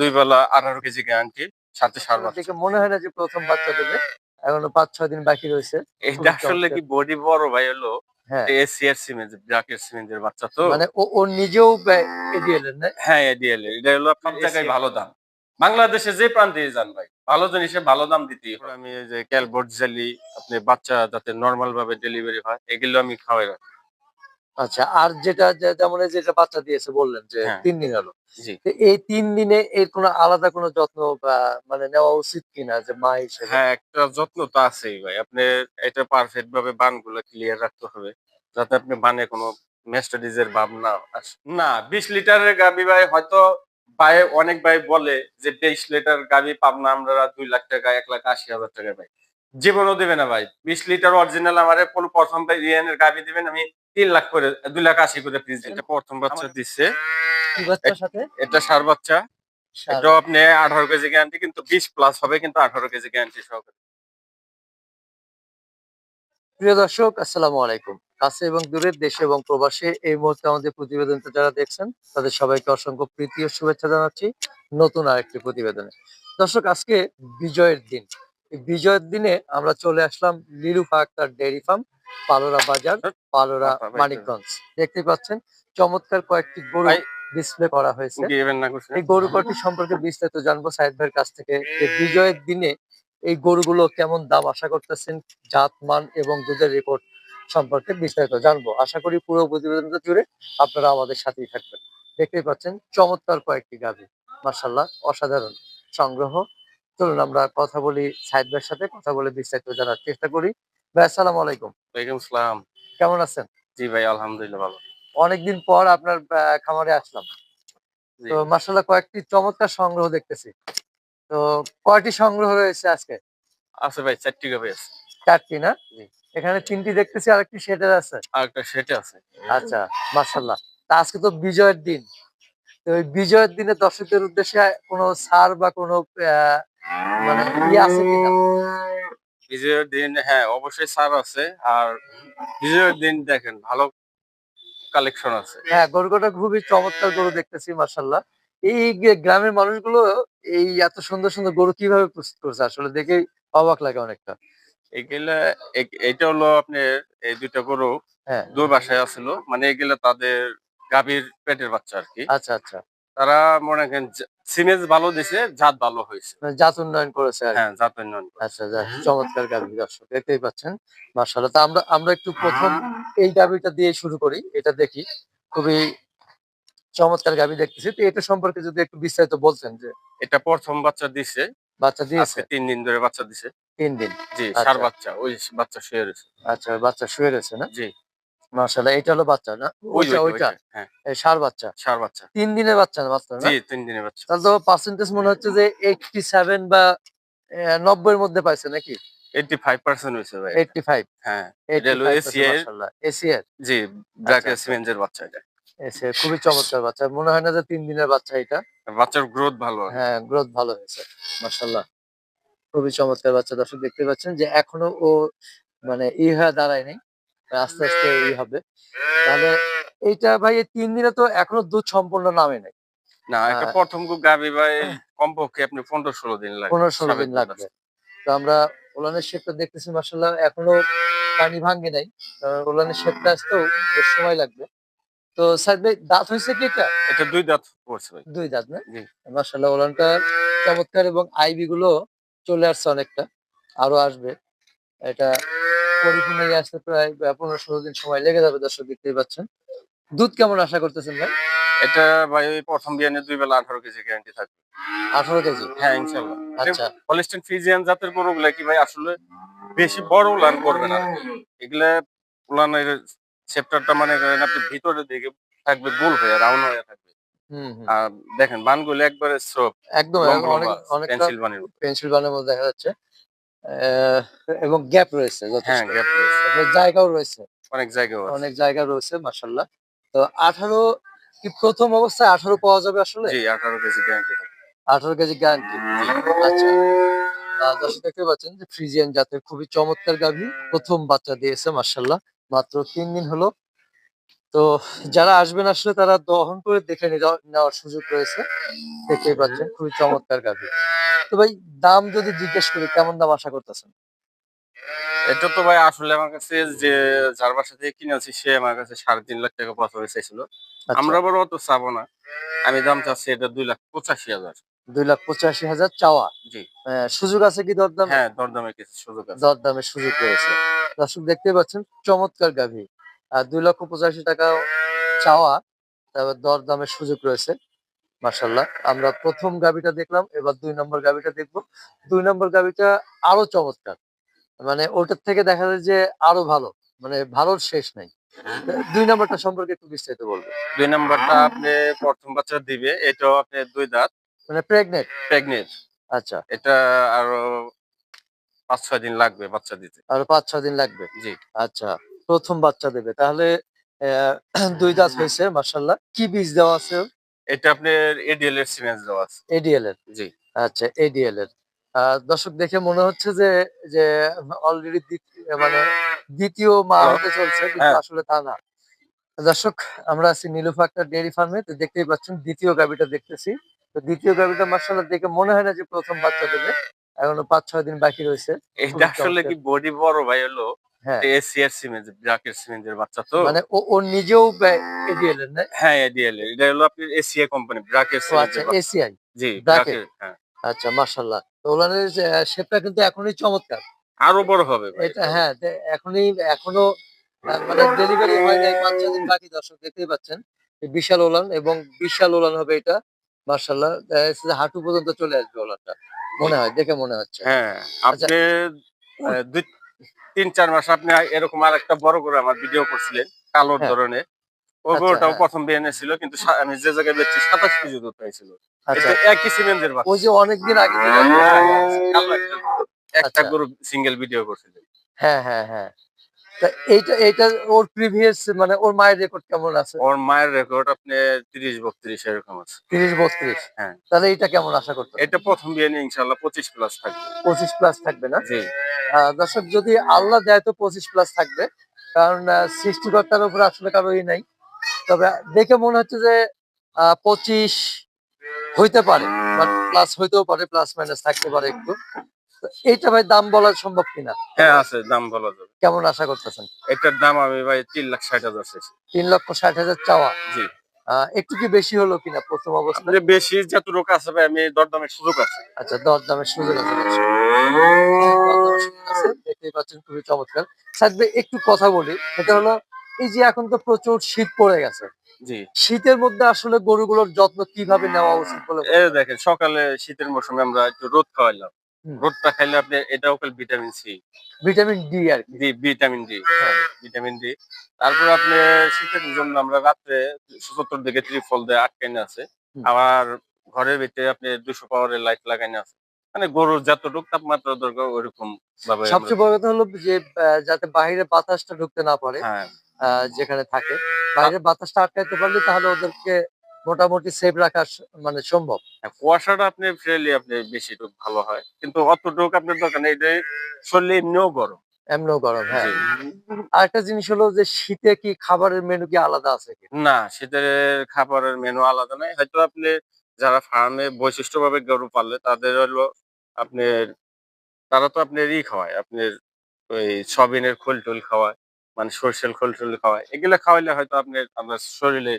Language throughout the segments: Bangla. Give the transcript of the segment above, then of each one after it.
দুই বেলা আঠারো কেজি গ্যারান্টি সাথে সার দেখে মনে হয় না যে প্রথম বাচ্চা দেবে। এখনও পাঁচ ছয় দিন বাকি রয়েছে। এটা আসলে কি বডি বড় ভাই হলো হ্যাঁ। এসিআর সিমেন্ট ব্রাকের সিমেন্টের বাচ্চা তো। মানে ও নিজেও না? হ্যাঁ এডিএল এটা হলো সব জায়গায় ভালো দাম। বাংলাদেশে যে প্রান্তে যান ভাই ভালো জিনিসে ভালো দাম দিতেই আমি যে ক্যালবোর্ড জেলি আপনি বাচ্চা যাতে নর্মাল ভাবে ডেলিভারি হয় এগুলো আমি খাওয়াই রাখি। আচ্ছা আর যেটা যেমন যেটা বাচ্চা দিয়েছে বললেন যে হ্যাঁ। তিন দিন হলো। এই তিন দিনে এর কোনো আলাদা কোনো যত্ন বা মানে নেওয়া উচিত কিনা যে মা হিসেবে? হ্যাঁ একটা যত্ন তো আছেই ভাই। আপনি এটা পারফেক্ট ভাবে বানগুলো ক্লিয়ার রাখতে হবে যাতে আপনি বানে কোনো মেস্টাডিজের ভাব না আসে না বিশ লিটারের গাবি ভাই হয়তো ভাই অনেক ভাই বলে যে তেইশ লিটার গাবি পাবনা আমরা দুই লাখ টাকা এক লাখ আশি হাজার টাকা ভাই। জীবনও দেবে না ভাই। বিশ লিটার অরিজিনাল আমার কোন প্রথম ভাই রিয়ানের গাবি দিবেন আমি তিন লাখ করে দুই লাখ আশি করে পিস দিতে প্রথম বাচ্চা দিচ্ছে এটা সার বাচ্চা। এটাও আপনি আঠারো কেজি গ্যারান্টি কিন্তু বিশ প্লাস হবে কিন্তু আঠারো কেজি গ্যারান্টি সহকারে। প্রিয় দর্শক আসসালামু আলাইকুম। কাছে এবং দূরের দেশে এবং প্রবাসে এই মুহূর্তে আমাদের প্রতিবেদনটা যারা দেখছেন তাদের সবাইকে অসংখ্য প্রীতি ও শুভেচ্ছা জানাচ্ছি নতুন আরেকটি প্রতিবেদনে। দর্শক আজকে বিজয়ের দিন। বিজয়ের দিনে আমরা চলে আসলাম লিলুফা আক্তার ডেয়ারি ফার্ম। পালোরা বাজার পালোরা মানিকগঞ্জ। দেখতে পাচ্ছেন চমৎকার কয়েকটি গরু ডিসপ্লে করা হয়েছে। এই গরু কয়টি সম্পর্কে বিস্তারিত জানব। সাইদ ভাইয়ের কাছ থেকে যে বিজয়ের দিনে এই গরুগুলো কেমন দাম আশা করতেছেন জাত মান এবং দুধের রেকর্ড সম্পর্কে বিস্তারিত জানব। আশা করি পুরো প্রতিবেদনটা জুড়ে আপনারা আমাদের সাথেই থাকবেন। দেখতেই পাচ্ছেন চমৎকার কয়েকটি গাভী। মার্শাল্লাহ অসাধারণ সংগ্রহ। চলুন আমরা কথা বলি সাইদ ভাইয়ের সাথে কথা বলে বিস্তারিত জানার চেষ্টা করি। ভাই আসসালামু আলাইকুম। ওয়ালাইকুম কেমন আছেন? জি ভাই আলহামদুলিল্লাহ ভালো। অনেকদিন পর আপনার খামারে আসলাম। তো মার্শাল্লাহ কয়েকটি চমৎকার সংগ্রহ দেখতেছি। তো কয়টি সংগ্রহ রয়েছে আজকে? আছে ভাই চারটি গাভি আছে। চারটি না? এখানে তিনটি দেখতেছি আর একটি সেটের আছে। আর একটা সেটে আছে। আচ্ছা মার্শাল্লাহ তা আজকে তো বিজয়ের দিন। তো ওই বিজয়ের দিনে দর্শকদের উদ্দেশ্যে কোনো ছাড় বা কোনো মানে ইয়ে আছে কিনা? বিজয়ের দিন হ্যাঁ অবশ্যই সার আছে। আর বিজয়ের দিন দেখেন ভালো কালেকশন আছে। হ্যাঁ গরুটা খুবই চমৎকার গরু দেখতেছি মার্শাল্লাহ এই গ্রামের মানুষগুলো এই এত সুন্দর সুন্দর গরু কীভাবে প্রস্তুত করছে? আসলে দেখেই অবাক লাগে অনেকটা। এগুলা এটা হলো আপনার এই দুইটা গরু। হ্যাঁ। দুই বাসায় আছিল। মানে এগুলা তাদের গাভীর পেটের বাচ্চা আর কি। আচ্ছা আচ্ছা। তারা মনে করেন সিমেজ ভালো দিছে জাত ভালো হয়েছে। মানে জাত উন্নয়ন করেছে হ্যাঁ জাত উন্নয়ন আচ্ছা চমৎকার গাভী দর্শক দেখতেই পাচ্ছেন মার্শাল্লাহ তা আমরা আমরা একটু প্রথম এই গাভীটা দিয়ে শুরু করি এটা দেখি। খুবই চমৎকার গাভী দেখতেছি। তো এটা সম্পর্কে যদি একটু বিস্তারিত বলতেন যে এটা প্রথম বাচ্চা দিছে। বাচ্চা দিয়েছে? তিন দিন ধরে বাচ্চা দিছে। তিন দিন? জি আচ্ছা। সার বাচ্চা ওই বাচ্চা শুয়ে রয়েছে। আচ্ছা বাচ্চা শুয়ে রয়েছে না? জি। মার্শাল্লাহ এটা হলো বাচ্চা না? ওইটা ওইটা, হ্যাঁ। সার বাচ্চা? সার বাচ্চা। তিন দিনের বাচ্চা জি তিন দিনের বাচ্চা। তাহলে তো পার্সেন্টেজ মনে হচ্ছে যে এইটটি সেভেন বা নব্বই এর মধ্যে পাইছে নাকি? ভাই। হ্যাঁ এটা হলো এসিআর এসিআর জি ব্র্যাকেট আচ্ছা। সিমেন্টের বাচ্চা এটা। এসিআর খুবই চমৎকার বাচ্চা। মনে হয় না যে তিন দিনের বাচ্চা এটা? বাচ্চার গ্রোথ ভালো হ্যাঁ গ্রোথ ভালো হয়েছে মার্শাল্লাহ খুবই চমৎকার বাচ্চা। দর্শক দেখতে পাচ্ছেন যে এখনও ও মানে ই হয়ে দাঁড়ায় নাই। আস্তে আস্তে ই হবে। তাহলে এইটা ভাই এই তিন দিনে তো এখনও দুধ সম্পূর্ণ নামে নাই। না একটা। প্রথম গাবি ভাই কমপক্ষে আপনি পনেরো ষোলো দিন লাগবে পনেরো ষোলো দিন লাগবে। তো আমরা ওলানের শেপটা দেখতেছি মার্শাল্লাহ এখনও পানি ভাঙ্গে নাই। কারণ ওলানের শেপটা আসতেও বেশ সময় লাগবে। তো স্যার ভাই দাঁত হয়েছে কি এটা? এটা দুই দাঁত পড়ছে ভাই। দুই দাঁত না? জি। মার্শাল্লাহ ওলানটা চমৎকার এবং আইবি গুলো চলে আসছে অনেকটা আরও আসবে। এটা পরিপূর্ণ আসতে প্রায় পনেরো ষোলো দিন সময় লেগে যাবে দর্শক দেখতেই পাচ্ছেন। দুধ কেমন আশা করতেছেন ভাই? এটা ভাই ওই প্রথম বিয়ানে দুই বেলা আঠারো কেজি গ্যারান্টি থাকবে। আঠারো কেজি? হ্যাঁ ইনশাল্লাহ। আচ্ছা। হলিস্টেন ফিজিয়ান জাতের গরুগুলা কি ভাই আসলে বেশি বড় উলান করবে না? এগুলা উলানের সেপ্টারটা মানে আপনি ভিতরে দিকে থাকবে গোল হয়ে রাউন্ড হয়ে থাকবে। আর দেখেন বানগুলো একবারে স্রোপ একদম অনেক অনেকটা পেন্সিল বানের পেন্সিল বানের মধ্যে দেখা যাচ্ছে। এবং গ্যাপ রয়েছে হ্যাঁ গ্যাপ রয়েছে। জায়গাও রয়েছে। অনেক জায়গা অনেক জায়গা রয়েছে মার্শাল্লাহ তো আঠারো কি প্রথম অবস্থায় আঠারো পাওয়া যাবে আসলে? জি আঠারো কেজি গ্যারান্টি আঠারো কেজি গ্যারান্টি আচ্ছা। দর্শক দেখতে পাচ্ছেন যে ফ্রিজিয়ান জাতের খুবই চমৎকার গাভী প্রথম বাচ্চা দিয়েছে মার্শাল্লাহ মাত্র তিন দিন হলো তো যারা আসবেন আসলে তারা দহন করে দেখে নেওয়ার সুযোগ রয়েছে। দেখতেই পাচ্ছেন খুবই চমৎকার গাভী। তো ভাই দাম যদি জিজ্ঞেস করি কেমন দাম আশা করতেছেন? এটা তো ভাই আসলে আমার কাছে যে যার বাসা থেকে কিনেছি সে আমার কাছে সাড়ে তিন লাখ টাকা প্রথমে চাইছিল। আচ্ছা, আমরা বড় অত চাবো না। আমি দাম চাচ্ছি এটা দুই লাখ পঁচাশি হাজার। দুই লাখ পঁচাশি হাজার চাওয়া? জি। সুযোগ আছে কি দরদাম? হ্যাঁ দরদামের কিছু সুযোগ আছে। দরদামের সুযোগ রয়েছে। দর্শক দেখতে পাচ্ছেন চমৎকার গাভী। দুই লক্ষ পঁচাশি টাকা চাওয়া তারপর দর দামের সুযোগ রয়েছে মার্শাল্লাহ আমরা প্রথম গাভীটা দেখলাম এবার দুই নম্বর গাভীটা দেখব। দুই নম্বর গাভীটা আরও চমৎকার মানে ওটার থেকে দেখা যায় যে আরও ভালো মানে ভালোর শেষ নাই। দুই নম্বরটা সম্পর্কে একটু বিস্তারিত বলব দুই নম্বরটা আপনি প্রথম বাচ্চা দিবে এটাও আপনি দুই দাঁত। মানে প্রেগনেন্ট প্রেগনেন্ট আচ্ছা। এটা আরও পাঁচ ছয় দিন লাগবে বাচ্চা দিতে। আরও পাঁচ ছয় দিন লাগবে? জি। আচ্ছা। প্রথম বাচ্চা দেবে। তাহলে দুই দাঁত হয়েছে মার্শাল্লাহ কি বীজ দেওয়া আছে এটা আপনার এডিএল এর সিমেন্স দেওয়া আছে। এডিএল এর জি। আচ্ছা এডিএল এর দর্শক দেখে মনে হচ্ছে যে যে অলরেডি মানে দ্বিতীয় মা হ্যাঁ। হতে চলছে কিন্তু হ্যাঁ। আসলে তা না। দর্শক আমরা আছি নীলুফা একটা ডেয়ারি ফার্মে তো দেখতেই পাচ্ছেন দ্বিতীয় গাবিটা দেখতেছি। তো দ্বিতীয় গাবিটা মার্শাল্লাহ দেখে মনে হয় না যে প্রথম বাচ্চা দেবে। এখনও পাঁচ ছয় দিন বাকি রয়েছে। এটা আসলে কি বডি বড় ভাই হলো? হ্যাঁ এসিআর ব্রাকের সিমেন্সের বাচ্চা তো। মানে ও নিজেও এডিএল এর না? হ্যাঁ এডিএল এর এটা হলো আপনার এসিআই কোম্পানি ব্রাকের ও আচ্ছা এসিআই জি ব্রাকের হ্যাঁ। আচ্ছা মার্শাল্লাহ তো ওলানের শেপটা কিন্তু এখনই চমৎকার। আরও বড় হবে এটা হ্যাঁ এখনই এখনও মানে ডেলিভারি হয় নাই পাঁচ দিন বাকি দর্শক দেখতেই পাচ্ছেন। বিশাল ওলান এবং বিশাল ওলান হবে এটা মার্শাল্লাহ হাঁটু পর্যন্ত চলে আসবে ওলানটা। মনে হয় দেখে মনে হচ্ছে। হ্যাঁ আচ্ছা। আপনি দুই তিন চার মাস আপনি এরকম আর একটা বড় করে আমার ভিডিও করছিলেন কালো হ্যাঁ। ধরনের ও আচ্ছা, গরুটাও হ্যাঁ। প্রথম বিয়ে ছিল কিন্তু আমি যে জায়গায় বেচছি সাতাশ কেজি দুধ পাইছিল আচ্ছা একই সিমেন্টের ওই যে অনেকদিন আগে একটা গরু। আচ্ছা। গরু সিঙ্গেল ভিডিও করছিলেন হ্যাঁ হ্যাঁ হ্যাঁ তা এইটা এইটা ওর প্রিভিয়াস মানে ওর মায়ের রেকর্ড কেমন আছে? ওর মায়ের রেকর্ড আপনি তিরিশ বত্রিশ এরকম আছে। তিরিশ বত্রিশ? হ্যাঁ। তাহলে এটা কেমন আশা করতে এটা প্রথম বিয়ে নিয়ে প্লাস থাকবে। পঁচিশ প্লাস থাকবে না? জি। দর্শক যদি আল্লাহ দেয় তো পঁচিশ প্লাস থাকবে। কারণ সৃষ্টিকর্তার উপরে আসলে কারোই নাই। তবে দেখে মনে হচ্ছে যে আহ, পঁচিশ হইতে পারে। বাট প্লাস হইতেও পারে প্লাস মাইনাস থাকতে পারে একটু। এইটা ভাই দাম বলা সম্ভব কিনা? হ্যাঁ আছে দাম বলা যাবে। কেমন আশা করতেছেন? এটার দাম আমি ভাই তিন লাখ ষাট হাজার চাইছি। তিন লক্ষ ষাট হাজার চাওয়া? জি। একটু কি বেশি হলো কিনা প্রথম অবস্থায় আপনার বেশি যতটুকু আছে ভাই আমি দরদামের সুযোগ আছে। আচ্ছা দরদামের সুযোগ আছে, দেখতেই পাচ্ছেন খুবই চমৎকার। একটু কথা বলি। এটা হলো এই যে এখন তো প্রচুর শীত পড়ে গেছে। জি। শীতের মধ্যে আসলে গরুগুলোর যত্ন কীভাবে নেওয়া উচিত বলে দেখেন সকালে শীতের মৌসুমে আমরা একটু রোদ খাওয়াইলাম। রোদটা খাইলে আপনি এটাও খাইলে ভিটামিন সি ভিটামিন ডি আর কি। ভিটামিন ডি হ্যাঁ। ভিটামিন ডি তারপর আপনি শীতের জন্য আমরা রাত্রে সত্তর দিকে ত্রিফল দিয়ে আটকাইনে আছে। আবার ঘরের ভিতরে আপনি দুশো পাওয়ারের লাইট লাগাইনে আছে। মানে গরুর যতটুকু তাপমাত্রা দরকার ওইরকম ভাবে সবচেয়ে বড় কথা হলো যে যাতে বাইরে বাতাসটা ঢুকতে না পারে হ্যাঁ। যেখানে থাকে। বাইরে বাতাসটা আটকাইতে পারলে তাহলে ওদেরকে মোটামুটি সেফ রাখা মানে সম্ভব। হ্যাঁ, কুয়াশাটা আপনি ফ্রেলি আপনি বেশি ভালো হয়। কিন্তু অতটুকু আপনার দোকানে এটা শরীরে এমনিও গরম। এমনও গরম হ্যাঁ। আরেকটা জিনিস হলো যে শীতে কি খাবারের মেনু কি আলাদা আছে না শীতের খাবারের মেনু আলাদা নাই। হয়তো আপনি যারা ফার্মে বৈশিষ্ট্যভাবে গরু পাললে তাদের হলো আপনার তারা তো আপনার ই খাওয়ায়। আপনার ওই সবিনের খোল টোল খাওয়ায় মানে সরষের খোল টোল খাওয়ায়। এগুলো খাওয়াইলে হয়তো আপনার আপনার শরীরে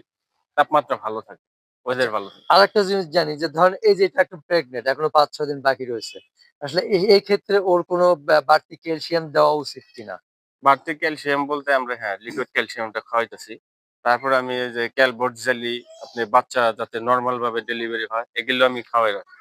তাপমাত্রা ভালো থাকে ওয়েদার ভালো থাকে। আরেকটা জিনিস জানি যে ধরেন এই যে এটা একটা প্রেগনেন্ট এখনও পাঁচ ছয় দিন বাকি রয়েছে আসলে এই এই ক্ষেত্রে ওর কোনো বাড়তি ক্যালসিয়াম দেওয়া উচিত কিনা? বাড়তি ক্যালসিয়াম বলতে আমরা হ্যাঁ লিকুইড ক্যালসিয়ামটা খাওয়াইতেছি। তারপর আমি যে ক্যালবোর্ড জেলি আপনি বাচ্চা যাতে নর্মাল ভাবে ডেলিভারি হয় এগুলো আমি খাওয়াই রাখি।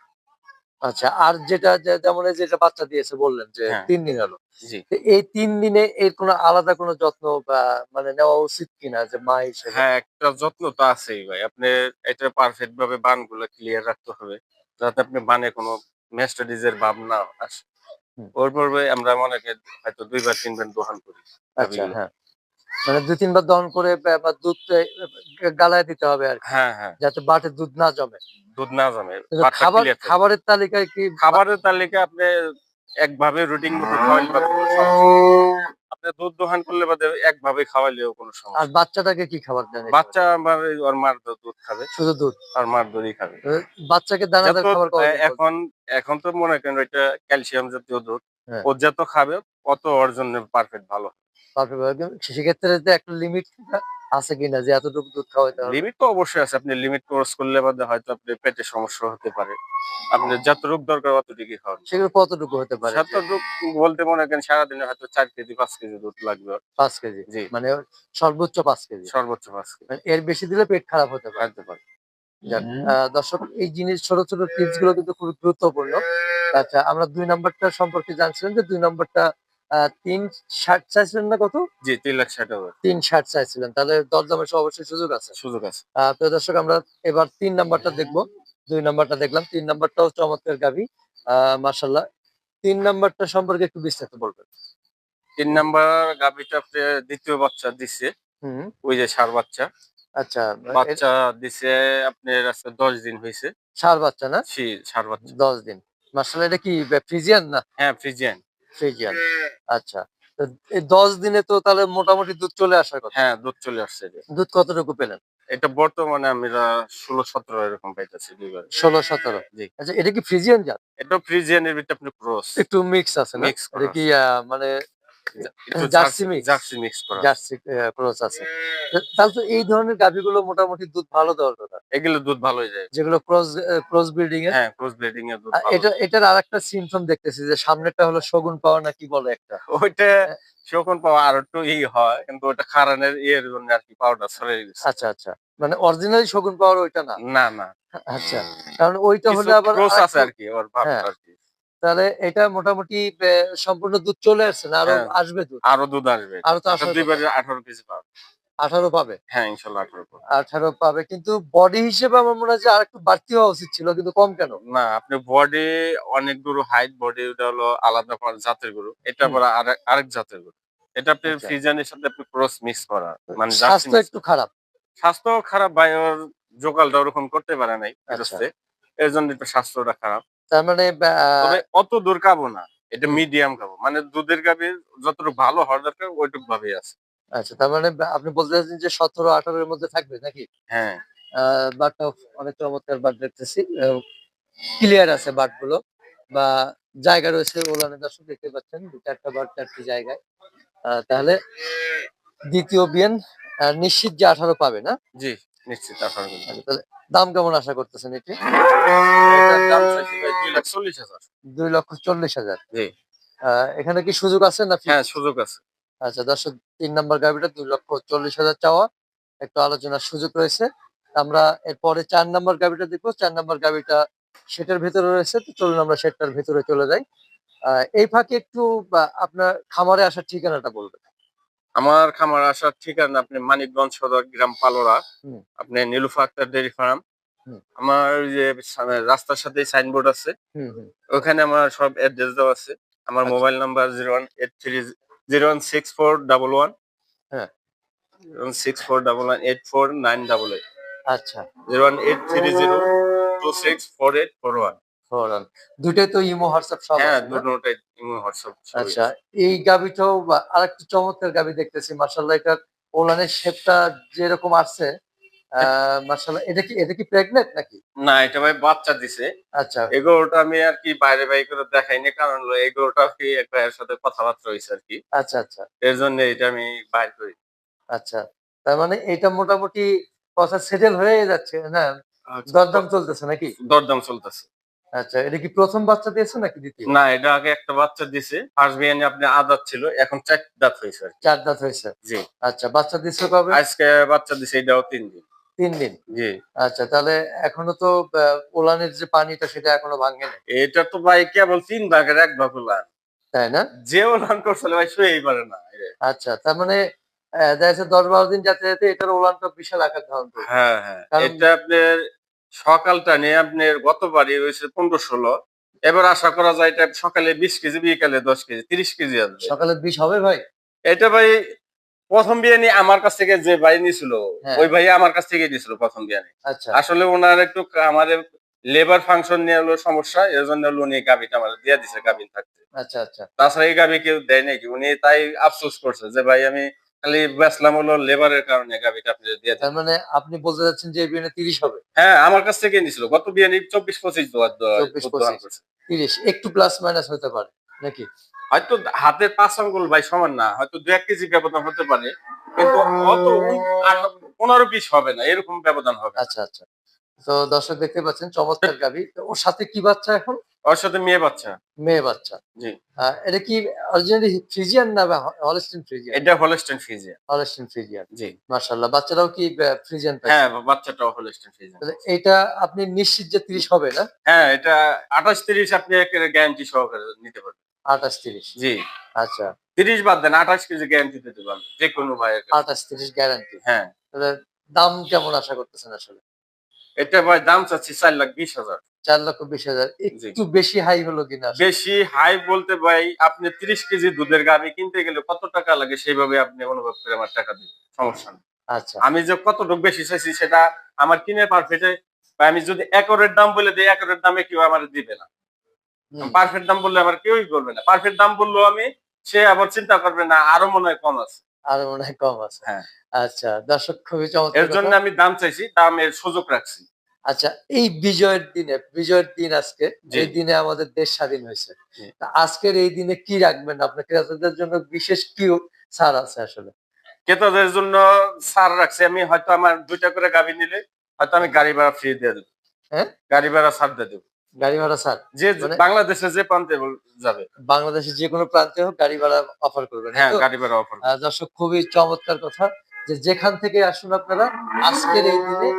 আচ্ছা আর যেটা যেমন যেটা বাচ্চা দিয়েছে বললেন যে হ্যাঁ। তিন দিন হলো। জি। এই তিন দিনে এর কোনো আলাদা কোনো যত্ন বা মানে নেওয়া উচিত কিনা যে মা হিসেবে? হ্যাঁ একটা যত্ন তো আছেই ভাই। আপনি এটা পারফেক্ট ভাবে বানগুলো ক্লিয়ার রাখতে হবে। যাতে আপনি বানে কোনো মেস্টাডিজের ভাব না আসে। ওর পূর্বে আমরা মনে হয়তো দুইবার তিনবার দোকান করি। আচ্ছা হ্যাঁ। মানে দুই তিনবার দহন করে দুধ গালায় দিতে হবে আর হ্যাঁ হ্যাঁ। যাতে বাটে দুধ না জমে। দুধ না জমে খাবার খাবারের তালিকায় কি খাবারের তালিকা আপনি একভাবে রুটিন মতো। আপনি দুধ দোহান করলে বাদে একভাবে খাওয়াইলেও কোনো আর সমস্যা নেই। বাচ্চাটাকে কি খাবার দেন বাচ্চা আমার ওর মার দুধ খাবে। শুধু দুধ? আর মার দুধই খাবে। বাচ্চাকে দানাদার খাবার এখন এখন তো মনে করেন ওইটা ক্যালসিয়াম জাতীয় দুধ। হ্যাঁ। ও যত খাবে অত ওর জন্য পারফেক্ট ভালো। কিন্তু সেক্ষেত্রে যে একটা লিমিট আছে কিনা যে এতটুকু দুধ হবে? লিমিট তো অবশ্যই আছে। আপনি লিমিট ক্রস করলে বাদে হয়তো আপনি পেটে সমস্যা হতে পারে। আপনি যত রোগ দরকার খাওয়ান। সেগুলো কতটুকু হতে পারে? বলতে মনে করেন সারাদিনে হয়তো চার কেজি পাঁচ কেজি দুধ লাগবে। পাঁচ কেজি? জি। মানে সর্বোচ্চ পাঁচ কেজি? সর্বোচ্চ পাঁচ কেজি। মানে এর বেশি দিলে পেট খারাপ হতে পারে। দর্শক এই জিনিস ছোট ছোট টিপসগুলো কিন্তু খুব গুরুত্বপূর্ণ। আচ্ছা আমরা দুই নাম্বারটা সম্পর্কে জানছিলাম যে দুই নাম্বারটা তিন ষাট চাইছিলেন না কত? জি তিন লাখ ষাট হাজার। তিন ষাট চাইছিলেন। তাহলে দরদামের অবশ্যই সুযোগ আছে। সুযোগ আছে। আহ, প্রিয় দর্শক আমরা এবার তিন নাম্বারটা দেখব। দুই নাম্বারটা দেখলাম। তিন নাম্বারটাও চমৎকার গাভী। মার্শাল্লাহ তিন নাম্বারটা সম্পর্কে একটু বিস্তারিত বলবেন। তিন নাম্বার গাভিটা দ্বিতীয় বাচ্চা দিছে। হুম। ওই যে সার বাচ্চা। আচ্ছা। বাচ্চা দিছে আপনার আজকে দশ দিন হয়েছে। সার বাচ্চা না? সার বাচ্চা। দশ দিন। মার্শাল্লাহ এটা কি ফ্রিজিয়ান না? হ্যাঁ ফ্রিজিয়ান। ফ্রিজিয়ান আচ্ছা এই দশ দিনে তো তাহলে মোটামুটি দুধ চলে আসার কথা? হ্যাঁ দুধ চলে আসছে। দুধ কতটুকু পেলেন? এটা বর্তমানে আমরা ষোলো সতেরো এরকম পাইতেছি দুইবার। ষোলো সতেরো। আচ্ছা এটা কি ফ্রিজিয়ান জাত? এটা ফ্রিজিয়ানের ভিতরে আপনি ক্রস। একটু মিক্স আছে এটা কি মানে জার্সি mix? জার্সি মিক্স করা। জার্সি ক্রস আছে। তাহলে তো এই ধরনের গাভীগুলো মোটামুটি দুধ ভালো দেওয়ার কথা। এগুলো দুধ ভালোই যায় যেগুলো ক্রস ক্রস ব্রিডিং এর? হ্যাঁ ক্রস ব্রিডিং এর দুধ এটা এটার আরেকটা সিমটম দেখতেছি যে সামনেরটা হলো শগুন পাওয়া না কি বলে একটা। ওইটা শকুন পাওয়া আর একটু ই হয় কিন্তু ওটা খারানের ইয়ের জন্য আর কি পাউডার ছড়ে গেছে আচ্ছা আচ্ছা। মানে অরিজিনালি শগুন পাওয়ার ওইটা না? না না। আচ্ছা। কারণ ওইটা হলে আবার ক্রস আছে আরেকটু- আর কি ওর ভাব। আর কি। তাহলে এটা মোটামুটি সম্পূর্ণ দুধ চলে আসছে না? আরও হ্যাঁ। আসবে দুধ? আরও দুধ আসবে। আরও তো আঠারো কেজি পাবে। আঠারো পাবে। হ্যাঁ ইনশাল্লাহ আঠারো পাবে। আঠারো পাবে। কিন্তু বডি হিসেবে আমার মনে হয় যে আর একটু বাড়তি হওয়া উচিত ছিল কিন্তু কম কেন? না আপনি বডি অনেক গরু হাইট বডি ওটা হলো আলাদা জাতের গরু। এটা। আবার আরেক- জাতের গরু। এটা আপনি আচ্ছা। ফ্রিজানের সাথে আপনি ক্রস মিক্স করা মানে স্বাস্থ্য একটু খারাপ। স্বাস্থ্য খারাপ ভাই ওর জোগালটা ওরকম করতে পারে নাই আচ্ছা। এর জন্য একটু স্বাস্থ্যটা খারাপ। তার মানে অত দূর খাব না। এটা মিডিয়াম খাব। মানে দুধের গাভী যতটুকু ভালো হওয়ার দরকার ওইটুকু ভাবে আছে। আচ্ছা তার মানে আপনি বলতে চাচ্ছেন যে সতেরো আঠারোর মধ্যে থাকবে নাকি? হ্যাঁ। বাটটা অনেক চমৎকার বাট দেখতেছি। ক্লিয়ার আছে বাটগুলো। বা জায়গা রয়েছে ওলানে দর্শক দেখতে পাচ্ছেন দু চারটা বাট চারটি জায়গায়। তাহলে দ্বিতীয় বিয়ান নিশ্চিত যে আঠারো পাবে না? জি। নিশ্চিত আঠারো কেজি আচ্ছা, তাহলে দাম কেমন আশা করতেছেন এটি? দুই লক্ষ চল্লিশ হাজার। আহ, এখানে কি সুযোগ আছে না হ্যাঁ সুযোগ আছে। আচ্ছা দর্শক তিন নম্বর গাড়িটা দুই লক্ষ চল্লিশ হাজার চাওয়া। একটু আলোচনার সুযোগ রয়েছে। আমরা এরপরে চার নম্বর গাড়িটা দেখব। চার নম্বর গাড়িটা সেটার ভেতরে রয়েছে। তো চলুন আমরা সেটার ভেতরে চলে যাই। আহ, এই ফাঁকে একটু আপনার খামারে আসার ঠিকানাটা বলবেন। আমার খামার আসার ঠিকানা আপনি মানিকগঞ্জ সদর গ্রাম পালোরা। আপনি নীলুফা আক্তার ডেয়ারি ফার্ম। আমার যে রাস্তার সাথে সাইনবোর্ড আছে। ওখানে আমার সব অ্যাড্রেস দেওয়া আছে। আমার আচ্ছা। Mobile number zero one eight three zero one six four double one. হ্যাঁ। Six four double one eight four nine double eight. আচ্ছা। Zero one eight three zero two six four eight four one. ফোরান দুইটাই তো ইমো হোয়াটসঅ্যাপ সব হ্যাঁ দুটোটাই ইমো হোয়াটসঅ্যাপ আচ্ছা এই গাবিটাও আরেকটু চমৎকার গাবি দেখতেছি ওলানের শেপটা যেরকম আসছে এটা কি এটা কি নাকি? না এটা ভাই বাচ্চা দিছে। আচ্ছা। এগুলোটা আমি আর কি বাইরে বাইরে করে দেখাইনি কারণ হলো এগুলোটা কি সাথে কথাবার্তা আর কি। আচ্ছা আচ্ছা। এর জন্য এটা আমি বাইর করি। আচ্ছা তার মানে এটা মোটামুটি কথা সেটেল হয়ে যাচ্ছে না দরদাম চলতেছে নাকি? দরদাম চলতেছে। আচ্ছা এটা কি প্রথম বাচ্চা দিয়েছে নাকি দ্বিতীয়? না এটা আগে একটা বাচ্চা দিছে ফার্স্ট বিয়ানে আপনি আদাত ছিল এখন চার দাঁত হয়েছে চার দাঁত হয়েছে? জি। আচ্ছা বাচ্চা দিচ্ছে কবে? আজকে বাচ্চা দিছে এটাও তিন দিন। তিন দিন? জি। আচ্ছা তাহলে এখনও তো ওলানের যে পানিটা সেটা এখনও ভাঙেনি এটা তো ভাই কেবল তিন ভাগের এক ভাগ উলান তাই না? যে উলান করছিল ভাই শুয়েই পারে না আচ্ছা তার মানে দেখা যাচ্ছে দশ বারো দিন যাতে যাতে এটার ওলানটা বিশাল আকার ধারণ করবে হ্যাঁ হ্যাঁ। এটা আপনার সকালটা নিয়ে আপনার গতবারই হয়েছে পনেরো ষোলো। এবার আশা করা যায় এটা সকালে বিশ কেজি বিকালে দশ কেজি তিরিশ কেজি আসবে। সকালে বিষ হবে ভাই? এটা ভাই প্রথম বিয়ানি আমার কাছ থেকে যে ভাই নিছিল হ্যাঁ। ওই ভাই আমার কাছ থেকে নিছিল প্রথম বিয়ানি আচ্ছা। আসলে ওনার একটু আমাদের লেবার ফাংশন নিয়ে হলো সমস্যা এর জন্য হলো উনি গাবিটা আমার দিয়ে দিছে গাভিন থাকতে। আচ্ছা আচ্ছা। তাছাড়া এই গাবি কেউ দেয় নাকি উনি তাই আফসোস করছে যে ভাই আমি খালি বেচলাম হলো লেবারের কারণে গাবিটা আপনি দিয়ে তার মানে আপনি বলতে চাচ্ছেন যে এই বিয়ে তিরিশ হবে? হ্যাঁ আমার কাছ থেকে নিছিল। গত চব্বিশ পঁচিশ দোয়ার 24, 25 তিরিশ একটু প্লাস মাইনাস হতে পারে নাকি? হয়তো হাতের পাঁচ আঙ্গুল ভাই সমান না হয়তো দু এক কেজি ব্যবধান হতে পারে কিন্তু অত পনেরো পিস হবে না এরকম ব্যবধান হবে। আচ্ছা আচ্ছা। তো দর্শক দেখতে পাচ্ছেন চমৎকার তো ওর সাথে কি বাচ্চা এখন? ওর সাথে মেয়ে বাচ্চা। মেয়ে বাচ্চা। জি। এটা কি অরিজিনালি ফ্রিজিয়ান না হলস্টিন ফ্রিজিয়ান এটা হলস্টেন ফিজিয়া হলস্টিন ফ্রিজিয়ান জি। মার্শাল্লাহ বাচ্চারাও কি ফ্রিজিয়ান হ্যাঁ বাচ্চাটাও হলস্টেন তাহলে এটা আপনি নিশ্চিত যে তিরিশ হবে না? হ্যাঁ এটা আঠাশ তিরিশ আপনি গ্যারান্টি সহকারে নিতে পারবেন। আঠাশ তিরিশ। জি। আচ্ছা। তিরিশ বাদ দেন আঠাশ কেজি গ্যারান্টি দিতে পারবেন যে কোনো ভাইয়ের কাছে। আঠাশ তিরিশ গ্যারান্টি হ্যাঁ। দাম কেমন আশা করতেছেন আসলে? এটা ভাই দাম চাচ্ছি চার লাখ বিশ হাজার। চার লক্ষ বিশ হাজার। একটু বেশি হাই হলো কিনা? বেশি হাই বলতে ভাই আপনি তিরিশ কেজি দুধের গাভি কিনতে গেলে কত টাকা লাগে সেইভাবে আপনি অনুভব করে আমার টাকা দিন সমস্যা নেই। আচ্ছা। আমি যে কতটুকু বেশি চাইছি সেটা আমার কিনে পারফেক্টে আমি যদি একরের দাম বলে দিই একরের দামে কেউ আমার দিবে না। পারফেক্ট দাম বললে আমার কেউই করবে না। পারফেক্ট দাম বললেও আমি সে আবার চিন্তা করবে না আরও মনে হয় কম আছে। আর মনে হয় কম আছে। হ্যাঁ। আচ্ছা দর্শক খুবই চমৎকার এর জন্য আমি দাম চাইছি দামের সুযোগ রাখছি। আচ্ছা এই বিজয়ের দিনে বিজয়ের দিন আজকে। এই দিনে আমাদের দেশ স্বাধীন হয়েছে। আজকের এই দিনে কি রাখবেন আপনার ক্রেতাদের জন্য বিশেষ কি ছাড় আছে আসলে? ক্রেতাদের জন্য ছাড় রাখছি। আমি হয়তো আমার দুইটা করে গাভি নিলে হয়তো আমি গাড়ি ভাড়া ফ্রি দিয়ে দেবো। হ্যাঁ? গাড়ি ভাড়া ছাড় দিয়ে দেবো। গাড়ি ভাড়া ছাড় যে মানে- বাংলাদেশে যে প্রান্তে যাবে। বাংলাদেশের যে কোনো প্রান্তে হোক গাড়ি ভাড়া অফার করবেন হ্যাঁ গাড়ি ভাড়া অফার দর্শক খুবই চমৎকার কথা যে যেখান থেকে আসুন আপনারা আজকের এই দিনে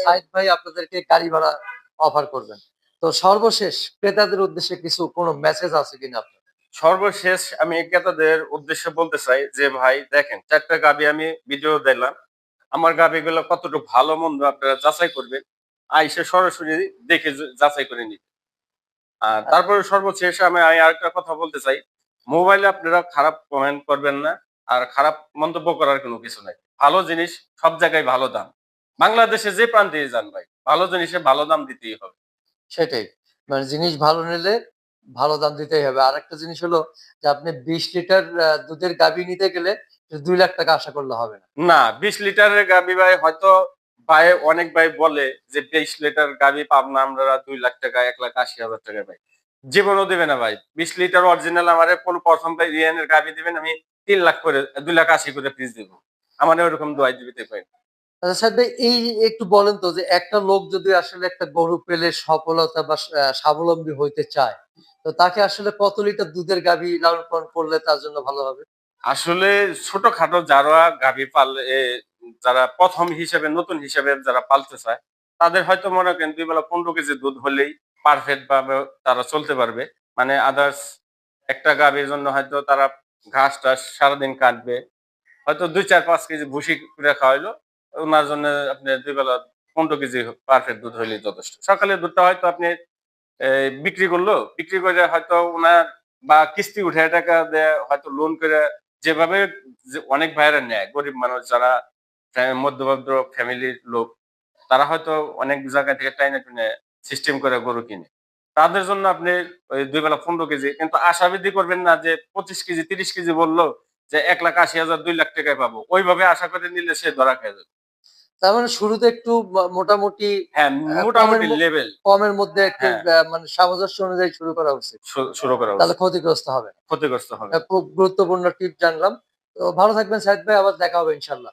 সাইদ ভাই আপনাদেরকে গাড়ি ভাড়া অফার করবেন। তো সর্বশেষ ক্রেতাদের উদ্দেশ্যে কিছু কোনো মেসেজ আছে কিনা আপনার? সর্বশেষ আমি ক্রেতাদের উদ্দেশ্যে বলতে চাই যে ভাই দেখেন চারটা গাবি আমি ভিডিও দিলাম। আমার গাবিগুলো কতটুকু ভালো মন্দ আপনারা যাচাই করবেন। আইসে সরাসরি দেখে যাচাই করে নিন আর তারপরে সর্বশেষ আমি আমি আরেকটা কথা বলতে চাই। মোবাইলে আপনারা খারাপ কমেন্ট করবেন না আর খারাপ মন্তব্য করার কোনো কিছু নাই। ভালো জিনিস সব জায়গায় ভালো দাম। বাংলাদেশে যে প্রান্তে যান ভাই ভালো জিনিসে ভালো দাম দিতেই হবে। সেটাই। মানে জিনিস ভালো নিলে ভালো দাম দিতেই হবে। আর একটা জিনিস হলো যে আপনি বিশ লিটার দুধের গাভী নিতে গেলে দুই লাখ টাকা আশা করলে হবে না। না বিশ লিটারের গাবি ভাই হয়তো ভাই অনেক ভাই বলে যে বিশ লিটার গাবি পাব না আমরা দুই লাখ টাকা এক লাখ আশি হাজার টাকা ভাই। জীবনও দেবে না ভাই। বিশ লিটার অরিজিনাল আমার কোন প্রথম ভাই রিয়ানের গাবি দিবেন আমি তিন লাখ করে দুই লাখ আশি করে পিস দিব। আমার ওরকম দোয়াই দিতে আচ্ছা স্যার ভাই এই একটু বলেন তো যে একটা লোক যদি আসলে একটা গরু পেলে সফলতা বা স্বাবলম্বী হইতে চায় তো তাকে আসলে কত লিটার দুধের গাভী লালন পালন করলে তার জন্য ভালো হবে? আসলে ছোটখাটো যারা গাভি পাল যারা প্রথম হিসেবে, নতুন হিসেবে যারা পালতে চায়, তাদের হয়তো মনে করেন দুই বেলা পনেরো কেজি দুধ হলেই পারফেক্ট ভাবে তারা চলতে পারবে। মানে আদার্স একটা গাভীর জন্য হয়তো তারা ঘাস টাস সারাদিন কাটবে। হয়তো দুই চার পাঁচ কেজি ভুসি করে খাওয়াইলো, ওনার জন্য আপনি দুই বেলা পনেরো কেজি পারফেক্ট দুধ হলেই যথেষ্ট। সকালে দুধটা হয়তো আপনি বিক্রি করল, বিক্রি করে হয়তো ওনার বা কিস্তি উঠে টাকা দেয় হয়তো লোন করে যেভাবে অনেক ভাইয়েরা নেয়, গরিব মানুষ যারা মধ্যভদ্র ফ্যামিলির লোক তারা হয়তো অনেক জায়গা থেকে টাইনে টুনে সিস্টেম করে গরু কিনে। তাদের জন্য আপনি ওই দুই বেলা পনেরো কেজি কিন্তু আশাবৃদ্ধি করবেন না যে পঁচিশ কেজি তিরিশ কেজি বলল যে এক লাখ আশি হাজার দুই লাখ টাকায় পাবো। ওইভাবে আশা করে নিলে সে ধরা খেয়ে যাবে। তার মানে শুরুতে একটু মোটামুটি হ্যাঁ মোটামুটি লেভেল কমের মধ্যে একটু হ্যাঁ। মানে সামঞ্জস্য অনুযায়ী শুরু করা উচিত। শুরু করা তাহলে ক্ষতিগ্রস্ত হবে। ক্ষতিগ্রস্ত হবে। খুব গুরুত্বপূর্ণ টিপ জানলাম। তো ভালো থাকবেন সাইদ ভাই আবার দেখা হবে ইনশাল্লাহ